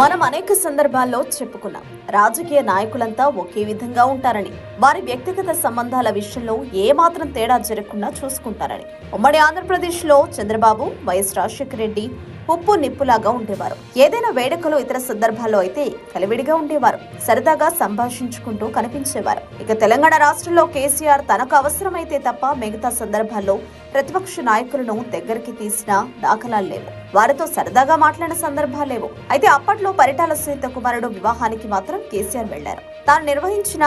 మనం అనేక సందర్భాల్లో చెప్పుకున్నాం. రాజకీయ నాయకులంతా ఒకే విధంగా ఉంటారని వారి వ్యక్తిగత సంబంధాల విషయంలో ఏమాత్రం తేడా జరగకుండా చూసుకుంటారని. ఉమ్మడి ఆంధ్రప్రదేశ్లో చంద్రబాబు వైఎస్ రాజశేఖర రెడ్డి ఉప్పు నిప్పులాగా ఉండేవారు. ఏదైనా వేడుకలు ఇతర సందర్భాల్లో అయితే కలివిడిగా ఉండేవారు. సరదాగా సంభాషించుకుంటూ కనిపించేవారు. ఇక తెలంగాణ రాష్ట్రంలో కేసీఆర్ తనకు అవసరమైతే తప్ప మిగతా సందర్భాల్లో ప్రతిపక్ష నాయకులను దగ్గరికి తీసిన దాఖలాలు లేవు. వారితో సరదాగా మాట్లాడిన సందర్భాలు లేవు. అయితే అప్పట్లో పరిటాల సునీత కుమారుడు వివాహానికి మాత్రం కేసీఆర్ వెళ్ళారు తాను నిర్వహించిన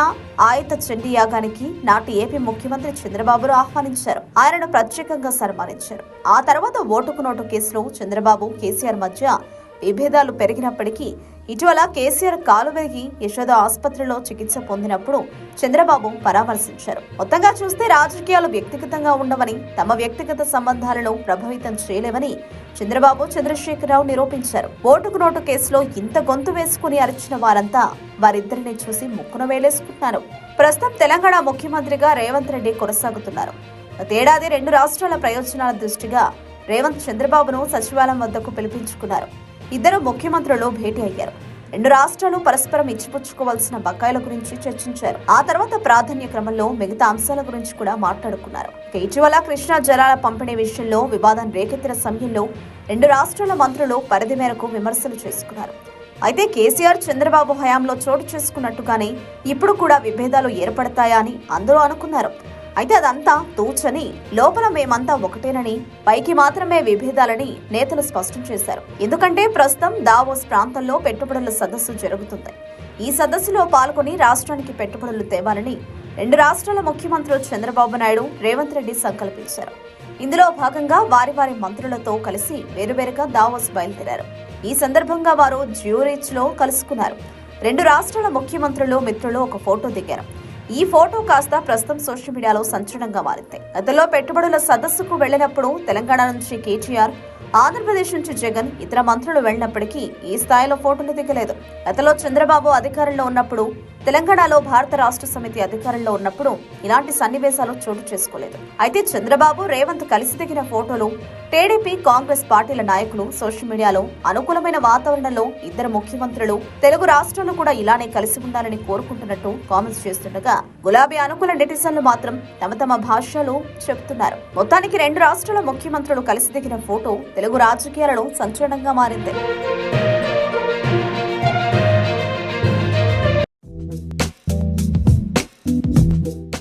ఆయుత చండీ యాగానికి నాటి ఏపీ ముఖ్యమంత్రి చంద్రబాబును ఆహ్వానించారు. ఆయనను ప్రత్యేకంగా సన్మానించారు. ఆ తర్వాత ఓటుకు నోటు కేసులో చంద్రబాబు కేసీఆర్ మధ్య విభేదాలు పెరిగినప్పటికీ ఇటీవల కేసీఆర్ కాలు విరిగి యశోద ఆసుపత్రిలో చికిత్స పొందినప్పుడు చంద్రబాబు పరామర్శించారు. మొత్తంగా చూస్తే రాజకీయాలు వ్యక్తిగతంగా ఉండవని తమ వ్యక్తిగత సంబంధాలను ప్రభావితం చేయలేవని చంద్రబాబు చంద్రశేఖరరావు నిరూపించారు. ఓటుకు నోటు కేసులో ఇంత గొంతు వేసుకుని అరిచిన వారంతా వారిద్దరిని చూసి ముక్కున వేలేసుకుంటున్నారు. ప్రస్తుతం తెలంగాణ ముఖ్యమంత్రిగా రేవంత్ రెడ్డి కొనసాగుతున్నారు. గతేడాది రెండు రాష్ట్రాల ప్రయోజనాల దృష్టిగా రేవంత్ చంద్రబాబును సచివాలయం వద్దకు పిలిపించుకున్నారు. ఇద్దరు ముఖ్యమంత్రులు భేటీ అయ్యారు. రెండు రాష్ట్రాలు పరస్పరం ఇచ్చిపుచ్చుకోవాల్సిన బకాయిల గురించి చర్చించారు. ఆ తర్వాత ప్రాధాన్య క్రమంలో మిగతా అంశాల గురించి కూడా మాట్లాడుకున్నారు. ఇటీవల కృష్ణా జలాల పంపిణీ విషయంలో వివాదం రేకెత్తిన సమయంలో రెండు రాష్ట్రాల మంత్రులు పరిధి మేరకు విమర్శలు చేసుకున్నారు. అయితే కేసీఆర్ చంద్రబాబు హయాంలో చోటు చేసుకున్నట్టుగానే ఇప్పుడు కూడా విభేదాలు ఏర్పడతాయా అని అందరూ అనుకున్నారు. అయితే అదంతా తూచని లోపల మేమంతా ఒకటేనని పైకి మాత్రమే విభేదాలని నేతలు స్పష్టం చేశారు. ఎందుకంటే ప్రస్తుతం దావోస్ ప్రాంతంలో పెట్టుబడుల సదస్సు జరుగుతుంది. ఈ సదస్సులో పాల్గొని రాష్ట్రానికి పెట్టుబడులు తేవాలని రెండు రాష్ట్రాల ముఖ్యమంత్రులు చంద్రబాబు నాయుడు రేవంత్ రెడ్డి సంకల్పించారు. ఇందులో భాగంగా వారి వారి మంత్రులతో కలిసి వేరువేరుగా దావోస్ బయలుదేరారు. ఈ సందర్భంగా వారు జ్యూరిచ్లో కలుసుకున్నారు. రెండు రాష్ట్రాల ముఖ్యమంత్రులు మిత్రులు ఒక ఫోటో దిగారు. ఈ ఫోటో కాస్త ప్రస్తుతం సోషల్ మీడియాలో సంచలనంగా మారింది. గతంలో పెట్టుబడుల సదస్సుకు వెళ్ళినప్పుడు తెలంగాణ నుంచి కేటీఆర్ ఆంధ్రప్రదేశ్ నుంచి జగన్ ఇతర మంత్రులు వెళ్ళినప్పటికీ ఈ స్థాయిలో ఫోటోలు దిగలేదు. గతంలో చంద్రబాబు అధికారంలో ఉన్నప్పుడు తెలంగాణలో భారత రాష్ట్ర సమితి అధికారంలో ఉన్నప్పుడు ఇలాంటి సన్నివేశాలు చోటు చేసుకోలేదు. అయితే చంద్రబాబు రేవంత్ కలిసి దిగిన ఫోటోలు టీడీపీ కాంగ్రెస్ పార్టీల నాయకులు సోషల్ మీడియాలో అనుకూలమైన వాతావరణంలో ఇద్దరు ముఖ్యమంత్రులు తెలుగు రాష్ట్రాలు కూడా ఇలానే కలిసి ఉండాలని కోరుకుంటున్నట్టు కామెంట్స్ చేస్తుండగా గులాబీ అనుకూల నెటిజన్లు మాత్రం తమ తమ భాషలో చెబుతున్నారు మొత్తానికి రెండు రాష్ట్రాల ముఖ్యమంత్రులు కలిసి దిగిన ఫోటో తెలుగు రాజకీయాలలో సంచలనంగా మారింది.